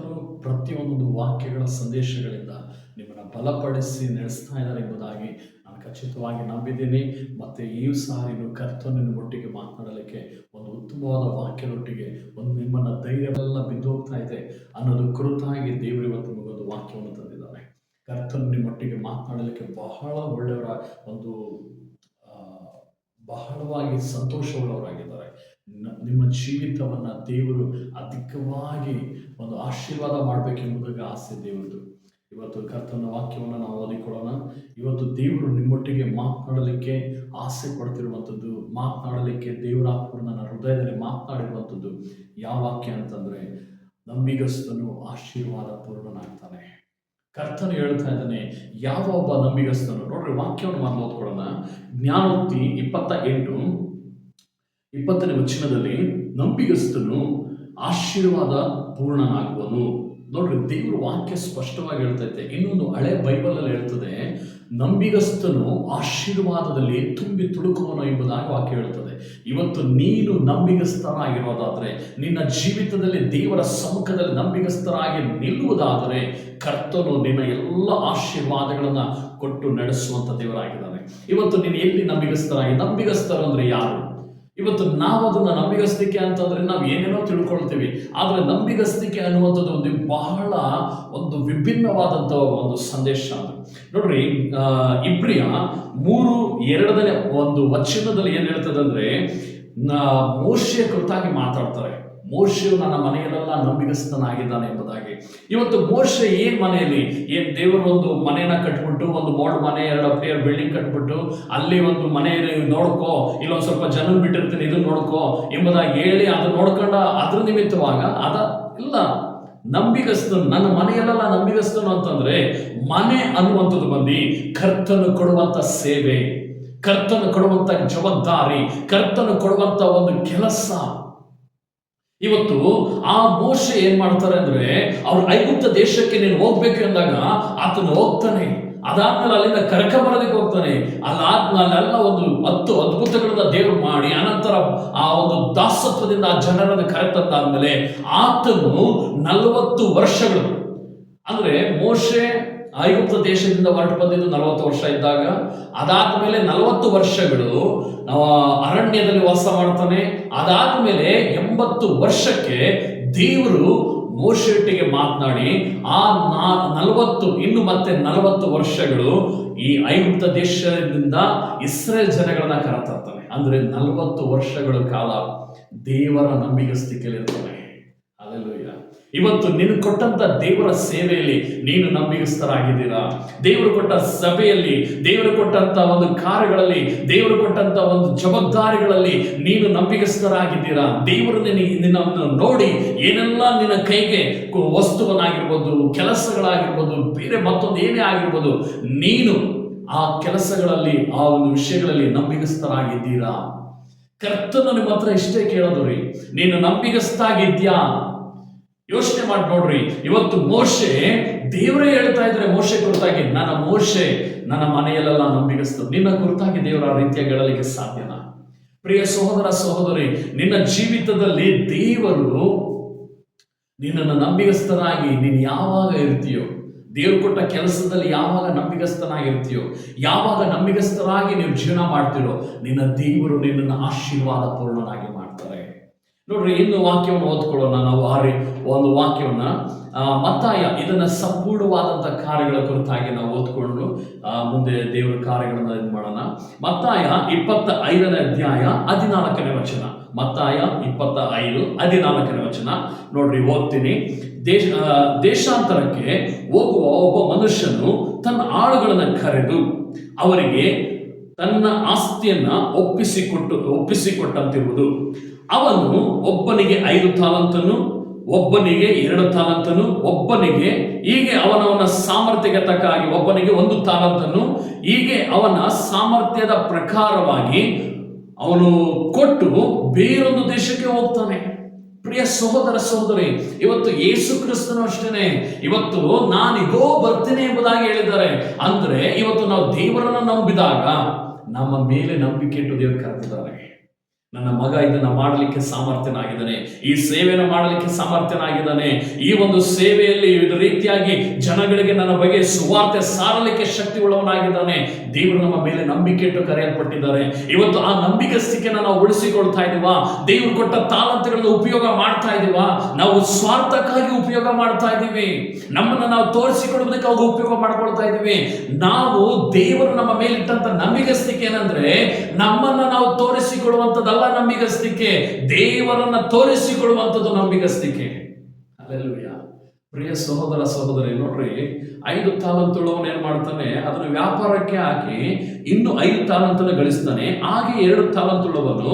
ಕರ್ತನು ಪ್ರತಿಯೊಂದು ವಾಕ್ಯಗಳ ಸಂದೇಶಗಳಿಂದ ನಿಮ್ಮನ್ನು ಬಲಪಡಿಸಿ ನಡೆಸ್ತಾ ಇದ್ದಾರೆ ಎಂಬುದಾಗಿ ನಾನು ಖಚಿತವಾಗಿ ನಂಬಿದ್ದೀನಿ. ಮತ್ತು ಈ ಇನ್ನು ಕರ್ತನನ್ನು ಒಟ್ಟಿಗೆ ಮಾತನಾಡಲಿಕ್ಕೆ ಒಂದು ಉತ್ತಮವಾದ ವಾಕ್ಯದೊಟ್ಟಿಗೆ ಒಂದು ನಿಮ್ಮನ್ನು ಧೈರ್ಯವೆಲ್ಲ ಬಿದ್ದು ಹೋಗ್ತಾ ಇದೆ ಅನ್ನೋದು ಕುರಿತಾಗಿ ದೇವರು ಇವತ್ತು ನಿಮಗೊಂದು ವಾಕ್ಯವನ್ನು ತಂದಿದ್ದಾರೆ ಕರ್ತನು ನಿಮ್ಮೊಟ್ಟಿಗೆ ಮಾತನಾಡಲಿಕ್ಕೆ ಬಹಳ ಒಳ್ಳೆಯವರ ಒಂದು ಬಹಳವಾಗಿ ಸಂತೋಷವುಳ್ಳವರಾಗಿದ್ದಾರೆ. ನಿಮ್ಮ ಜೀವಿತವನ್ನು ದೇವರು ಅಧಿಕವಾಗಿ ಒಂದು ಆಶೀರ್ವಾದ ಮಾಡಬೇಕೆಂಬುದಾಗಿ ಆಸೆ ದೇವರದು ಇವತ್ತು ಕರ್ತನ ವಾಕ್ಯವನ್ನು ನಾವು ಓದಿಕೊಳ್ಳೋಣ. ಇವತ್ತು ದೇವರು ನಿಮ್ಮೊಟ್ಟಿಗೆ ಮಾತನಾಡಲಿಕ್ಕೆ ಆಸೆ ಪಡ್ತಿರುವಂಥದ್ದು, ಮಾತನಾಡಲಿಕ್ಕೆ ದೇವರ ನನ್ನ ಹೃದಯದಲ್ಲಿ ಮಾತನಾಡಿರುವಂಥದ್ದು ಯಾವ ವಾಕ್ಯ ಅಂತಂದರೆ, ನಂಬಿಗಸ್ತನು ಆಶೀರ್ವಾದ ಪೂರ್ಣನಾಗ್ತಾನೆ ಕರ್ತನು ಹೇಳ್ತಾ ಇದ್ದಾನೆ, ಯಾವ ಒಬ್ಬ ನಂಬಿಗಸ್ತನು, ನೋಡ್ರಿ ವಾಕ್ಯವನ್ನು ಮಾತು ಓದ್ಕೊಳ್ಳೋಣ. ಜ್ಞಾನೋಕ್ತಿ ಇಪ್ಪತ್ತ ಎಂಟು ಇಪ್ಪತ್ತನೇ ವಚನದಲ್ಲಿ, ನಂಬಿಗಸ್ತನು ಆಶೀರ್ವಾದ ಪೂರ್ಣನಾಗುವನು. ನೋಡ್ರಿ, ದೇವರು ವಾಕ್ಯ ಸ್ಪಷ್ಟವಾಗಿ ಹೇಳ್ತೈತೆ ಇನ್ನೊಂದು ಹಳೆ ಬೈಬಲಲ್ಲಿ ಹೇಳ್ತದೆ, ನಂಬಿಗಸ್ತನು ಆಶೀರ್ವಾದದಲ್ಲಿ ತುಂಬಿ ತುಳುಕುವನು ಎಂಬುದಾಗಿ ವಾಕ್ಯ ಹೇಳ್ತದೆ. ಇವತ್ತು ನೀನು ನಂಬಿಗಸ್ತನಾಗಿರೋದಾದರೆ, ನಿನ್ನ ಜೀವಿತದಲ್ಲಿ ದೇವರ ಸಮ್ಮುಖದಲ್ಲಿ ನಂಬಿಗಸ್ತರಾಗಿ ನಿಲ್ಲುವುದಾದರೆ, ಕರ್ತನು ನಿನ್ನ ಎಲ್ಲ ಆಶೀರ್ವಾದಗಳನ್ನು ಕೊಟ್ಟು ನಡೆಸುವಂಥ ದೇವರಾಗಿದ್ದಾನೆ. ಇವತ್ತು ನೀನು ಎಲ್ಲಿ ನಂಬಿಗಸ್ತರಾಗಿ? ನಂಬಿಗಸ್ತರು ಅಂದರೆ ಯಾರು? ಇವತ್ತು ನಾವು ಅದನ್ನ ನಂಬಿಗಸ್ತಿಕೆ ಅಂತಂದ್ರೆ ನಾವು ಏನೇನೋ ತಿಳ್ಕೊಳ್ತೀವಿ ಆದರೆ ನಂಬಿಗಸ್ತಿಕೆ ಅನ್ನುವಂಥದ್ದು ಒಂದು ಬಹಳ ಒಂದು ವಿಭಿನ್ನವಾದಂಥ ಒಂದು ಸಂದೇಶ ನೋಡ್ರಿ ಆ, ಇಬ್ರಿಯ ಮೂರು ಎರಡನೇ ಒಂದು ವಚನದಲ್ಲಿ ಏನು ಹೇಳ್ತದೆ ಅಂದ್ರೆ ಮೋಶೆಯ ಕುರಿತಾಗಿ ಮಾತಾಡ್ತಾರೆ. ಮೋಶೆಯು ನನ್ನ ಮನೆಯಲ್ಲೆಲ್ಲ ನಂಬಿಗಸ್ತನಾಗಿದ್ದಾನೆ ಎಂಬುದಾಗಿ. ಇವತ್ತು ಮೋಶೆ ಏನ್ ಮನೆಯಲ್ಲಿ? ಏನ್ ದೇವರು ಒಂದು ಮನೆಯನ್ನ ಕಟ್ಬಿಟ್ಟು, ಒಂದು ಮೋಡ್ ಮನೆ, ಎರಡು ಅಪ್ಲಿಯರ್ ಬಿಲ್ಡಿಂಗ್ ಕಟ್ಬಿಟ್ಟು, ಅಲ್ಲಿ ಒಂದು ಮನೆಯಲ್ಲಿ ನೋಡ್ಕೋ, ಇಲ್ಲೊಂದು ಸ್ವಲ್ಪ ಜನ ಬಿಟ್ಟಿರ್ತೀನಿ ಇದು ನೋಡ್ಕೋ ಎಂಬುದಾಗಿ ಹೇಳಿ ಅದು ನೋಡ್ಕೊಂಡ ಅದ್ರ ನಿಮಿತ್ತವಾಗ ಅದ ಇಲ್ಲ. ನಂಬಿಗಸ್ತನು ನನ್ನ ಮನೆಯಲ್ಲೆಲ್ಲ ನಂಬಿಗಸ್ತನು ಅಂತಂದ್ರೆ ಮನೆ ಅನ್ನುವಂಥದ್ದು ಬಂದು ಕರ್ತನು ಕೊಡುವಂತ ಸೇವೆ, ಕರ್ತನು ಕೊಡುವಂತ ಜವಾಬ್ದಾರಿ, ಕರ್ತನು ಕೊಡುವಂತ ಒಂದು ಕೆಲಸ. ಇವತ್ತು ಆ ಮೋಶೆ ಏನ್ ಮಾಡ್ತಾರೆ ಅಂದ್ರೆ ಅವ್ರ ಐಗುಪ್ತ ದೇಶಕ್ಕೆ ನೀನು ಹೋಗ್ಬೇಕು ಅಂದಾಗ ಆತನು ಹೋಗ್ತಾನೆ. ಅದಾದ್ಮೇಲೆ ಅಲ್ಲಿಂದ ಕರ್ಕಬರೋದಕ್ಕೆ ಹೋಗ್ತಾನೆ. ಅಲ್ಲಾದ್ಮೇಲೆ ಅಲ್ಲೆಲ್ಲ ಒಂದು ಹತ್ತು ಅದ್ಭುತಗಳನ್ನ ದೇವರು ಮಾಡಿ, ಅನಂತರ ಆ ಒಂದು ದಾಸತ್ವದಿಂದ ಆ ಜನರನ್ನು ಕರೆತಂದಾದ್ಮೇಲೆ ಆತನು ನಲವತ್ತು ವರ್ಷಗಳು. ಅಂದ್ರೆ ಮೋಶೆ ಐಗುಪ್ತ ದೇಶದಿಂದ ಹೊರಟು ಬಂದಿದ್ದು ನಲವತ್ತು ವರ್ಷ ಇದ್ದಾಗ. ಅದಾದ ಮೇಲೆ ನಲವತ್ತು ವರ್ಷಗಳು ಅರಣ್ಯದಲ್ಲಿ ವಾಸ ಮಾಡ್ತಾನೆ. ಅದಾದ್ಮೇಲೆ ಎಂಬತ್ತು ವರ್ಷಕ್ಕೆ ದೇವರು ಮೋಶೆಟ್ಟಿಗೆ ಮಾತನಾಡಿ, ಆ ನಲವತ್ತು, ಇನ್ನು ಮತ್ತೆ ನಲವತ್ತು ವರ್ಷಗಳು ಈ ಐಗುಪ್ತ ದೇಶದಿಂದ ಇಸ್ರೇಲ್ ಜನಗಳನ್ನ ಕರೆತರ್ತಾನೆ ಅಂದ್ರೆ ನಲವತ್ತು ವರ್ಷಗಳ ಕಾಲ ದೇವರ ನಂಬಿಗಸ್ತಿಕೆಯಲ್ಲಿರ್ತಾನೆ ಅಲ್ಲೆಲ್ಲೂಯ್ಯ ಇವತ್ತು ನಿನ್ ಕೊಟ್ಟಂತ ದೇವರ ಸೇವೆಯಲ್ಲಿ ನೀನು ನಂಬಿಗಸ್ತರಾಗಿದ್ದೀರಾ ದೇವರು ಕೊಟ್ಟ ಸಭೆಯಲ್ಲಿ, ದೇವರು ಕೊಟ್ಟಂತ ಒಂದು ಕಾರ್ಯಗಳಲ್ಲಿ, ದೇವರು ಕೊಟ್ಟಂತ ಒಂದು ಜವಾಬ್ದಾರಿಗಳಲ್ಲಿ ನೀನು ನಂಬಿಗಸ್ತರಾಗಿದ್ದೀರಾ ದೇವರು ನಿನ್ನ ನಿನ್ನನ್ನು ನೋಡಿ ಏನೆಲ್ಲ ನಿನ್ನ ಕೈಗೆ ವಸ್ತುವನ್ನಾಗಿರ್ಬೋದು, ಕೆಲಸಗಳಾಗಿರ್ಬೋದು, ಬೇರೆ ಮತ್ತೊಂದು ಏನೇ ಆಗಿರ್ಬೋದು, ನೀನು ಆ ಕೆಲಸಗಳಲ್ಲಿ, ಆ ಒಂದು ವಿಷಯಗಳಲ್ಲಿ ನಂಬಿಗಸ್ತರಾಗಿದ್ದೀರಾ ಕರ್ತನ ನಿಮ್ಮ ಹತ್ರ ಇಷ್ಟೇ ಕೇಳೋದು ರೀ, ನೀನು ನಂಬಿಗಸ್ತಾಗಿದ್ಯಾ ಯೋಚನೆ ಮಾಡಿ ನೋಡ್ರಿ. ಇವತ್ತು ಮೋಶೆ ದೇವರೇ ಹೇಳ್ತಾ ಇದ್ರೆ ಮೋಶೆ ಕುರಿತಾಗಿ, ನನ್ನ ಮೋಶೆ, ನನ್ನ ಮನೆಯಲ್ಲೆಲ್ಲ ನಂಬಿಗಸ್ತು ನಿನ್ನ ಕುರಿತಾಗಿ ದೇವರ ಆ ರೀತಿಯಾಗಿ ಹೇಳಲಿಕ್ಕೆ ಸಾಧ್ಯನಾ? ಪ್ರಿಯ ಸಹೋದರ, ಸಹೋದರಿ, ನಿನ್ನ ಜೀವಿತದಲ್ಲಿ ದೇವರು ನಿನ್ನನ್ನು ನಂಬಿಗಸ್ತನಾಗಿ ನೀನ್ ಯಾವಾಗ ಇರ್ತೀಯೋ, ದೇವ್ರು ಕೊಟ್ಟ ಕೆಲಸದಲ್ಲಿ ಯಾವಾಗ ನಂಬಿಗಸ್ತನಾಗಿರ್ತೀಯೋ, ಯಾವಾಗ ನಂಬಿಗಸ್ತರಾಗಿ ನೀವು ಜೀವನ ಮಾಡ್ತೀರೋ, ನಿನ್ನ ದೇವರು ನಿನ್ನನ್ನು ಆಶೀರ್ವಾದ ಪೂರ್ಣನಾಗಿ ನೋಡ್ರಿ, ಇನ್ನು ವಾಕ್ಯವನ್ನು ಓದ್ಕೊಳ್ಳೋಣ ನಾವು ಆ ರೀ ಒಂದು ವಾಕ್ಯವನ್ನ. ಮತ್ತಾಯ ಇದನ್ನ ಸಂಪೂರ್ಣವಾದಂಥ ಕಾರ್ಯಗಳ ಕುರಿತಾಗಿ ನಾವು ಓದ್ಕೊಂಡು ಮುಂದೆ ದೇವರ ಕಾರ್ಯಗಳನ್ನ ಇದು ಮಾಡೋಣ. ಮತ್ತಾಯ ಇಪ್ಪತ್ತ ಐದನೇ ಅಧ್ಯಾಯ ಹದಿನಾಲ್ಕನೇ ವಚನ. ಮತ್ತಾಯ ಇಪ್ಪತ್ತ ಐದು ಹದಿನಾಲ್ಕನೇ ವಚನ. ನೋಡ್ರಿ, ಓದ್ತೀನಿ. ದೇಶ ದೇಶಾಂತರಕ್ಕೆ ಹೋಗುವ ಒಬ್ಬ ಮನುಷ್ಯನು ತನ್ನ ಆಳುಗಳನ್ನು ಕರೆದು ಅವರಿಗೆ ತನ್ನ ಆಸ್ತಿಯನ್ನ ಒಪ್ಪಿಸಿಕೊಟ್ಟು, ಒಪ್ಪಿಸಿಕೊಟ್ಟಂತಿರುವುದು. ಅವನು ಒಬ್ಬನಿಗೆ ಐದು ತಾಲಂತನು ಒಬ್ಬನಿಗೆ ಎರಡು ತಾಲಂತನು ಒಬ್ಬನಿಗೆ ಹೀಗೆ ಅವನವನ ಸಾಮರ್ಥ್ಯಕ್ಕೆ ತಕ್ಕ ಹಾಗೆ ಒಬ್ಬನಿಗೆ ಒಂದು ತಾಲಂತನು ಹೀಗೆ ಅವನ ಸಾಮರ್ಥ್ಯದ ಪ್ರಕಾರವಾಗಿ ಅವನು ಕೊಟ್ಟು ಬೇರೊಂದು ದೇಶಕ್ಕೆ ಹೋಗ್ತಾನೆ. ಪ್ರಿಯ ಸಹೋದರ ಸಹೋದರಿ, ಇವತ್ತು ಯೇಸು ಕ್ರಿಸ್ತನು ಅಷ್ಟೇನೆ. ಇವತ್ತು ನಾನಿಗೋ ಬರ್ತೀನಿ ಎಂಬುದಾಗಿ ಹೇಳಿದ್ದಾರೆ. ಅಂದ್ರೆ ಇವತ್ತು ನಾವು ದೇವರನ್ನ ನಂಬಿದಾಗ ನಮ್ಮ ಮೇಲೆ ನಂಬಿಕೆ ಇಟ್ಟು ದೇವರು ಕರೆದಿದ್ದಾರೆ. ನನ್ನ ಮಗ ಇದನ್ನ ಮಾಡಲಿಕ್ಕೆ ಸಾಮರ್ಥ್ಯನಾಗಿದ್ದಾನೆ. ಈ ಸೇವೆಯನ್ನು ಮಾಡಲಿಕ್ಕೆ ಸಾಮರ್ಥ್ಯನಾಗಿದ್ದಾನೆ. ಈ ಒಂದು ಸೇವೆಯಲ್ಲಿ ವಿವಿಧ ರೀತಿಯಾಗಿ ಜನಗಳಿಗೆ ನನ್ನ ಬಗ್ಗೆ ಸುವಾರ್ತೆ ಸಾರಲಿಕ್ಕೆ ಶಕ್ತಿ ಉಳ್ಳವನಾಗಿದ್ದಾನೆ ದೇವರು ನಮ್ಮ ಮೇಲೆ ನಂಬಿಕೆ ಇಟ್ಟು ಕರೆಯಲ್ಪಟ್ಟಿದ್ದಾರೆ. ಇವತ್ತು ಆ ನಂಬಿಕೆ ನಂಬಿಕಸ್ತಿಕೆನ ನಾವು ಉಳಿಸಿಕೊಳ್ತಾ ಇದೀವಾ ದೇವರು ಕೊಟ್ಟ ತಾಲಂತುಗಳನ್ನು ಉಪಯೋಗ ಮಾಡ್ತಾ ಇದೀವಾ ನಾವು ಸ್ವಾರ್ಥಕ್ಕಾಗಿ ಉಪಯೋಗ ಮಾಡ್ತಾ ಇದ್ದೀವಿ. ನಮ್ಮನ್ನ ನಾವು ತೋರಿಸಿಕೊಡೋದಕ್ಕೆ ಅವ್ರು ಉಪಯೋಗ ಮಾಡ್ಕೊಳ್ತಾ ಇದೀವಿ ನಾವು ದೇವರು ನಮ್ಮ ಮೇಲಿಟ್ಟಂತ ಸ್ಥಿಕೆ ಏನಂದ್ರೆ, ನಮ್ಮನ್ನ ನಾವು ತೋರಿಸಿಕೊಡುವಂಥದ್ದಲ್ಲ ನಂಬಿಗಸ್ತಿಕೆ, ದೇವರನ್ನ ತೋರಿಸಿಕೊಳ್ಳುವಂಥದ್ದು ನಂಬಿಗಸ್ತಿಕೆ. ಅಲ್ಲೆಲ್ಲೂಯ್ಯ ಪ್ರಿಯ ಸಹೋದರ ಸಹೋದರಿ, ನೋಡ್ರಿ, ಐದು ತಾಲಂತುಳ್ಳವನು ಏನ್ ಮಾಡ್ತಾನೆ, ಅದನ್ನು ವ್ಯಾಪಾರಕ್ಕೆ ಹಾಕಿ ಇನ್ನು ಐದು ತಾಲಂತನ ಗಳಿಸ್ತಾನೆ. ಹಾಗೆ ಎರಡು ತಾಲಂತುಳವನು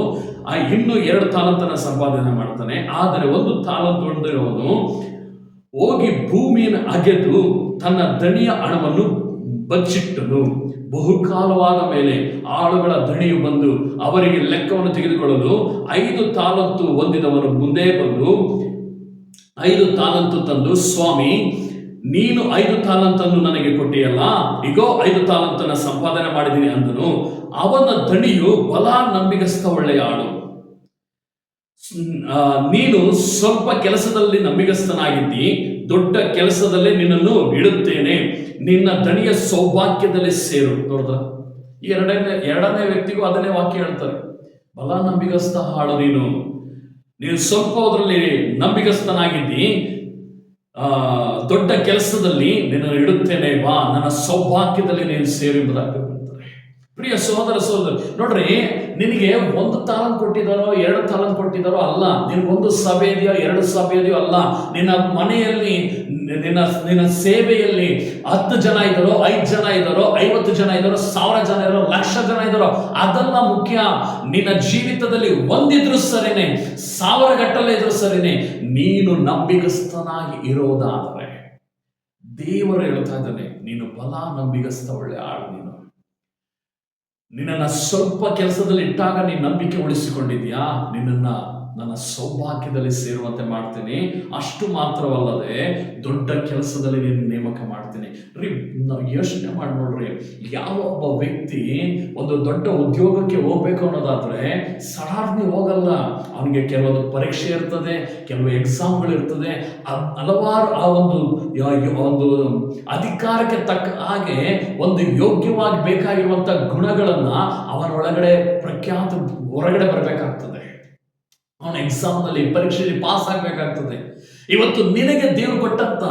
ಆ ಇನ್ನು ಎರಡು ತಾಲಂತನ ಸಂಪಾದನೆ ಮಾಡ್ತಾನೆ. ಆದರೆ ಒಂದು ತಾಲಂತುಳದಿರುವನು ಹೋಗಿ ಭೂಮಿಯನ್ನು ಅಗೆದು ತನ್ನ ದಣಿಯ ಹಣವನ್ನು ಬಚ್ಚಿಟ್ಟನು. ಬಹುಕಾಲವಾದ ಮೇಲೆ ಆಳುಗಳ ದಣಿಯು ಬಂದು ಅವರಿಗೆ ಲೆಕ್ಕವನ್ನು ತೆಗೆದುಕೊಳ್ಳಲು ಐದು ತಾಲಂತು ಹೊಂದಿದವನು ಮುಂದೆ ಬಂದು, ಐದು ತಾಲಂತು ತಂದು, ಸ್ವಾಮಿ, ನೀನು ಐದು ತಾಲಂತನ್ನು ನನಗೆ ಕೊಟ್ಟಿಯಲ್ಲ ಈಗೋ ಐದು ತಾಲಂತನ ಸಂಪಾದನೆ ಮಾಡಿದ್ದೀನಿ ಅಂದನು. ಅವನ ದಣಿಯು ಬಲ ನಂಬಿಗಸ್ತ ಒಳ್ಳೆಯ ಆಳು. ನೀನು ಸ್ವಲ್ಪ ಕೆಲಸದಲ್ಲಿ ನಂಬಿಗಸ್ತನಾಗಿದ್ದಿ ದೊಡ್ಡ ಕೆಲಸದಲ್ಲಿ ನಿನ್ನನ್ನು ಇಡುತ್ತೇನೆ. ನಿನ್ನ ದಣಿಯ ಸೌಭಾಗ್ಯದಲ್ಲಿ ಸೇರು. ನೋಡ್ದ? ಈ ಎರಡನೇ ಎರಡನೇ ವ್ಯಕ್ತಿಗೂ ಅದನ್ನೇ ವಾಕ್ಯ ಹೇಳ್ತಾರೆ. ಬಲ ನಂಬಿಗಸ್ತ ಹಾಳು ನೀನು. ನೀನು ಸ್ವಲ್ಪ ಅದರಲ್ಲಿ ನಂಬಿಗಸ್ತನಾಗಿದ್ದಿ. ದೊಡ್ಡ ಕೆಲಸದಲ್ಲಿ ನಿನ್ನನ್ನು ಇಡುತ್ತೇನೆ. ಬಾ, ನನ್ನ ಸೌಭಾಗ್ಯದಲ್ಲಿ ನೀನು ಸೇರು ಹೇಳ್ತಾರೆ ಪ್ರಿಯ ಸಹೋದರ ಸಹೋದರ, ನೋಡ್ರಿ, ನಿನಗೆ ಒಂದು ತಾಲನ್ ಕೊಟ್ಟಿದ್ದಾರೋ, ಎರಡು ತಾಲನ್ ಕೊಟ್ಟಿದ್ದಾರೋ ಅಲ್ಲ. ನಿನಗೊಂದು ಸಭೆ ಇದೆಯೋ? ಎರಡು ಸಭೆ ಇದೆಯೋ ಅಲ್ಲ. ನಿನ್ನ ಮನೆಯಲ್ಲಿ, ನಿನ್ನ ನಿನ್ನ ಸೇವೆಯಲ್ಲಿ ಹತ್ತು ಜನ ಇದ್ದಾರೋ, ಐದು ಜನ ಇದ್ದಾರೋ, ಐವತ್ತು ಜನ ಇದ್ದಾರೋ, ಸಾವಿರ ಜನ ಇದ್ದಾರೋ, ಲಕ್ಷ ಜನ ಇದ್ದಾರೋ, ಅದೆಲ್ಲ ಮುಖ್ಯ. ನಿನ್ನ ಜೀವಿತದಲ್ಲಿ ಒಂದಿದ್ರು ಸರಿನೇ ಸಾವಿರ ಗಟ್ಟಲೆ ಇದ್ರು ಸರಿನೇ, ನೀನು ನಂಬಿಗಸ್ತನಾಗಿ ಇರೋದಾದರೆ ದೇವರು ಹೇಳ್ತಾ ಇದ್ದಾನೆ, ನೀನು ಬಲ ನಂಬಿಗಸ್ತ ಒಳ್ಳೆ ಆಳು ನಿನ್ನನ್ನು ಸ್ವಲ್ಪ ಕೆಲಸದಲ್ಲಿ ಇಟ್ಟಾಗ ನೀನು ನಂಬಿಕೆ ಉಳಿಸಿಕೊಂಡಿದ್ಯಾ? ನಿನ್ನನ್ನ ನನ್ನ ಸೌಭಾಗ್ಯದಲ್ಲಿ ಸೇರುವಂತೆ ಮಾಡ್ತೀನಿ. ಅಷ್ಟು ಮಾತ್ರವಲ್ಲದೆ ದೊಡ್ಡ ಕೆಲಸದಲ್ಲಿ ನೀನು ನೇಮಕ ಮಾಡ್ತೀನಿ. ರೀ ನಾವು ಯೋಚನೆ ಮಾಡಿ ಯಾವ ಒಬ್ಬ ವ್ಯಕ್ತಿ ಒಂದು ದೊಡ್ಡ ಉದ್ಯೋಗಕ್ಕೆ ಹೋಗ್ಬೇಕು ಅನ್ನೋದಾದ್ರೆ ಸಡಾರ್ನಿ ಹೋಗಲ್ಲ. ಅವನಿಗೆ ಕೆಲವೊಂದು ಪರೀಕ್ಷೆ ಇರ್ತದೆ, ಕೆಲವು ಎಕ್ಸಾಮ್ಗಳು ಇರ್ತದೆ ಹಲವಾರು ಆ ಒಂದು ಒಂದು ಅಧಿಕಾರಕ್ಕೆ ತಕ್ಕ ಹಾಗೆ ಒಂದು ಯೋಗ್ಯವಾಗಿ ಬೇಕಾಗಿರುವಂತ ಗುಣಗಳನ್ನ ಅವನೊಳಗಡೆ ಪ್ರಖ್ಯಾತ ಹೊರಗಡೆ ಬರಬೇಕಾಗ್ತದೆ. ಅವನ ಎಕ್ಸಾಮ್ನಲ್ಲಿ ಪರೀಕ್ಷೆಯಲ್ಲಿ ಪಾಸ್ ಆಗಬೇಕಾಗ್ತದೆ. ಇವತ್ತು ನಿನಗೆ ದೇವರು ಕೊಟ್ಟಂತ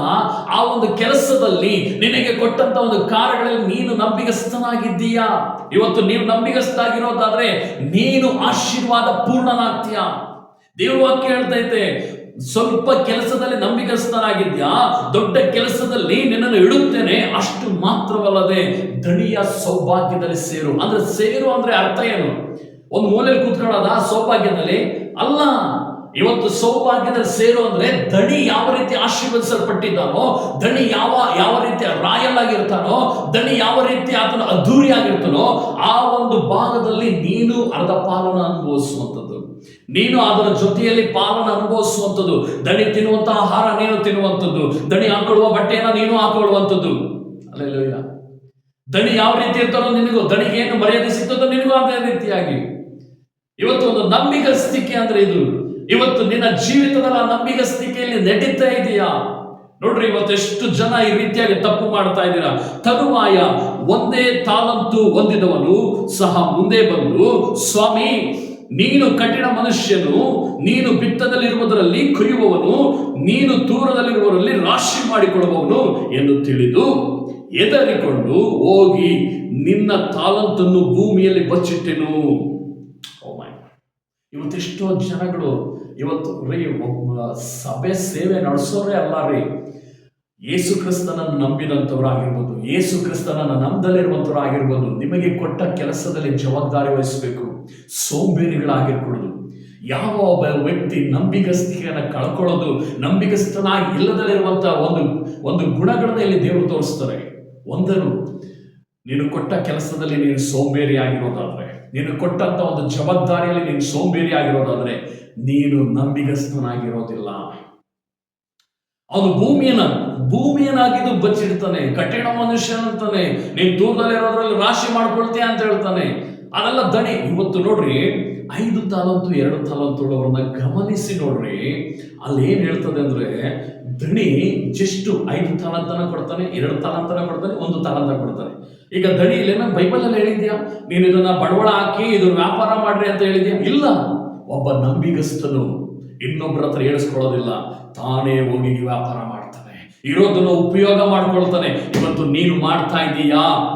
ಆ ಒಂದು ಕೆಲಸದಲ್ಲಿ ನಿನಗೆ ಕೊಟ್ಟಂತ ಒಂದು ಕಾರ್ಯಗಳಲ್ಲಿ ನೀನು ನಂಬಿಗಸ್ತನಾಗಿದ್ದೀಯಾ? ಇವತ್ತು ನೀವು ನಂಬಿಗಸ್ತನಾಗಿರೋದಾದ್ರೆ ನೀನು ಆಶೀರ್ವಾದ ಪೂರ್ಣನಾಗ್ತೀಯ? ದೇವ್ರ ವಾಕ್ಯ ಹೇಳ್ತೈತೆ ಸ್ವಲ್ಪ ಕೆಲಸದಲ್ಲಿ ನಂಬಿಗಸ್ತನಾಗಿದ್ಯಾ? ದೊಡ್ಡ ಕೆಲಸದಲ್ಲಿ ನಿನ್ನನ್ನು ಇಡುತ್ತೇನೆ, ಅಷ್ಟು ಮಾತ್ರವಲ್ಲದೆ ದಣಿಯ ಸೌಭಾಗ್ಯದಲ್ಲಿ ಸೇರು. ಅಂದ್ರೆ ಸೇರು ಅಂದ್ರೆ ಅರ್ಥ ಏನು? ಒಂದು ಮೂಲೆಯಲ್ಲಿ ಕೂತ್ಕೊಳ್ಳೋದ? ಸೌಭಾಗ್ಯದಲ್ಲಿ? ಅಲ್ಲ, ಇವತ್ತು ಸೌಭಾಗ್ಯದಲ್ಲಿ ಸೇರು ಅಂದ್ರೆ ದಣಿ ಯಾವ ರೀತಿ ಆಶೀರ್ವದಿಸಲ್ಪಟ್ಟಿದ್ದಾನೋ, ದಣಿ ಯಾವ ಯಾವ ರೀತಿ ರಾಯಲ್ ಆಗಿರ್ತಾನೋ ದಣಿ ಯಾವ ರೀತಿ ಆತನ ಅದ್ಧೂರಿ ಆಗಿರ್ತಾನೋ ಆ ಒಂದು ಭಾಗದಲ್ಲಿ ನೀನು ಅರ್ಧ ಪಾಲನ ಅನುಭವಿಸುವಂಥದ್ದು. ನೀನು ಅದರ ಜೊತೆಯಲ್ಲಿ ಪಾಲನ ಅನುಭವಿಸುವಂಥದ್ದು. ದಣಿ ತಿನ್ನುವಂತಹ ಆಹಾರ ನೀನು ತಿನ್ನುವಂಥದ್ದು. ದಣಿ ಹಾಕೊಳ್ಳುವ ಬಟ್ಟೆಯನ್ನ ನೀನು ಹಾಕೊಳ್ಳುವಂಥದ್ದು. ಅಲ್ಲೆಲ್ಲ ದಣಿ ಯಾವ ರೀತಿ ಇರ್ತಾರೋ ನಿನಗೂ ದಣಿಗೆ ಏನು ಮರ್ಯಾದೆ ಸಿಗ್ತದೋ ನಿನಗೂ ಅದೇ ರೀತಿಯಾಗಿ. ಇವತ್ತು ಒಂದು ನಂಬಿಗಸ್ತಿಕೆ ಅಂದ್ರೆ ಇದು. ಇವತ್ತು ನಿನ್ನ ಜೀವಿತದ ನಂಬಿಗಸ್ತಿಕೆಯಲ್ಲಿ ನಡೀತಾ ಇದೆಯಾ? ನೋಡ್ರಿ, ಇವತ್ತು ಎಷ್ಟು ಜನ ಈ ರೀತಿಯಾಗಿ ತಪ್ಪು ಮಾಡ್ತಾ ಇದ್ದೀರಾ? ತರುವಾಯ ಒಂದೇ ತಾಲಂತು ಹೊಂದಿದವನು, ಸಹ ಮುಂದೆ ಬಂದು, ಸ್ವಾಮಿ, ನೀನು ಕಠಿಣ ಮನುಷ್ಯನು, ನೀನು ಬಿತ್ತದಲ್ಲಿರುವುದರಲ್ಲಿ ಕುಯ್ಯುವವನು, ನೀನು ದೂರದಲ್ಲಿರುವವರಲ್ಲಿ ರಾಶಿ ಮಾಡಿಕೊಳ್ಳುವವನು ಎಂದು ತಿಳಿದು ಎದರಿಕೊಂಡು ಹೋಗಿ, ನಿನ್ನ ತಾಲಂತನ್ನು ಭೂಮಿಯಲ್ಲಿ ಬಚ್ಚಿಟ್ಟೆನು. ಇವತ್ತೆಷ್ಟೋ ಜನಗಳು ಇವತ್ತು ರೀ ಸಭೆ ಸೇವೆ ನಡೆಸೋರೇ ಅಲ್ಲ ರೀ. ಯೇಸು ಕ್ರಿಸ್ತನನ್ನು ನಂಬಿದಂಥವರಾಗಿರ್ಬೋದು, ಯೇಸು ಕ್ರಿಸ್ತನನ್ನು ನಂಬದಲ್ಲಿರುವಂಥವರಾಗಿರ್ಬೋದು, ನಿಮಗೆ ಕೊಟ್ಟ ಕೆಲಸದಲ್ಲಿ ಜವಾಬ್ದಾರಿ ವಹಿಸಬೇಕು ಸೋಂಬೇರಿಗಳಾಗಿರ್ಬೋದು ಯಾವ ಒಬ್ಬ ವ್ಯಕ್ತಿ ನಂಬಿಗಸ್ತಿಕೆಯನ್ನು ಕಳ್ಕೊಳ್ಳೋದು, ನಂಬಿಗಸ್ತನಾಗಿ ಇಲ್ಲದಲ್ಲಿರುವಂಥ ಒಂದು ಒಂದು ಗುಣಗಳನ್ನ ಇಲ್ಲಿ ದೇವರು ತೋರಿಸ್ತಾರೆ. ಒಂದನು ನೀನು ಕೊಟ್ಟ ಕೆಲಸದಲ್ಲಿ ನೀನು ಸೋಂಬೇರಿ ಆಗಿರೋದಾದ್ರೆ ನೀನು ಕೊಟ್ಟಂತ ಒಂದು ಜವಾಬ್ದಾರಿಯಲ್ಲಿ ನೀನು ಸೋಂಬೇರಿ ಆಗಿರೋದಾದ್ರೆ ನೀನು ನಂಬಿಗಸ್ತನಾಗಿರೋದಿಲ್ಲ. ಅವನು ಭೂಮಿಯನ್ನ, ಭೂಮಿಯನ್ನಾಗಿದ್ದು ಬಚ್ಚಿಡ್ತಾನೆ ಕಠಿಣ ಮನುಷ್ಯನಂತಾನೆ, ನೀನು ದೂರದಲ್ಲಿರೋದ್ರಲ್ಲಿ ರಾಶಿ ಮಾಡ್ಕೊಳ್ತೀಯ ಅಂತ ಹೇಳ್ತಾನೆ. ಅದೆಲ್ಲ ದಣಿ. ಇವತ್ತು ನೋಡ್ರಿ, ಐದು ತಾಲಂತು, ಎರಡು ತಾಲಂತುಗಳವ್ರನ್ನ ಗಮನಿಸಿ ನೋಡ್ರಿ. ಅಲ್ಲಿ ಏನ್ ಹೇಳ್ತದೆ ಅಂದ್ರೆ, ದಣಿ ಜಸ್ಟ್ ಐದು ತಾಲಂತನ ಕೊಡ್ತಾನೆ, ಎರಡು ತಾಲಂತನ ಕೊಡ್ತಾನೆ, ಒಂದು ತಾಲಂತ ಕೊಡ್ತಾನೆ. ಈಗ ದಣಿ ಇಲ್ಲೇನ ಬೈಬಲಲ್ಲಿ ಹೇಳಿದ್ಯಾ? ನೀನು ಇದನ್ನ ಬಂಡವಾಳ ಹಾಕಿ ಇದನ್ನ ವ್ಯಾಪಾರ ಮಾಡ್ರಿ ಅಂತ ಹೇಳಿದ್ಯಾ? ಇಲ್ಲ. ಒಬ್ಬ ನಂಬಿಗಸ್ತನು ಇನ್ನೊಬ್ಬರ ಹತ್ರ ಹೇಳಿಸ್ಕೊಳ್ಳೋದಿಲ್ಲ. ತಾನೇ ಹೋಗಿ ವ್ಯಾಪಾರ ಮಾಡ್ತಾನೆ. ಇರೋದನ್ನು ಉಪಯೋಗ ಮಾಡ್ಕೊಳ್ತಾನೆ. ಇವತ್ತು ನೀನು ಮಾಡ್ತಾ ಇದ್ದೀಯಾ